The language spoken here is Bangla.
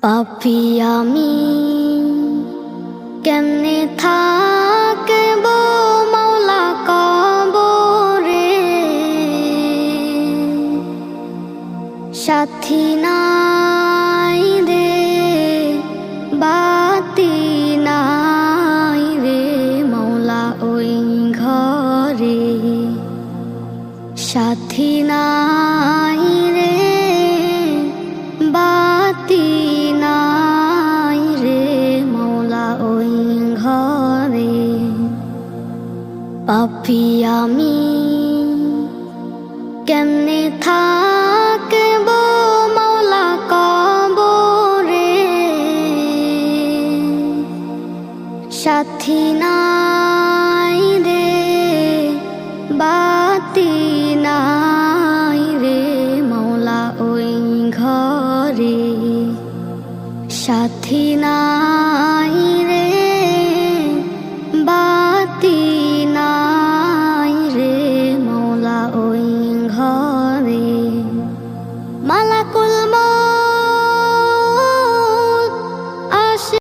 পাপি আমি, কেমনে থাকব মাওলা কবরে? সাথী নাই রে, বাতি নাই রে মৌলা ওই ঘরে। সাথী নাই পাপি আমি, কেমনে থাকব মৌলা কবরে? সাথী নাই রে, বাতি নাই রে মৌলা ওই ঘরে। সাথী নাই রে, বাতি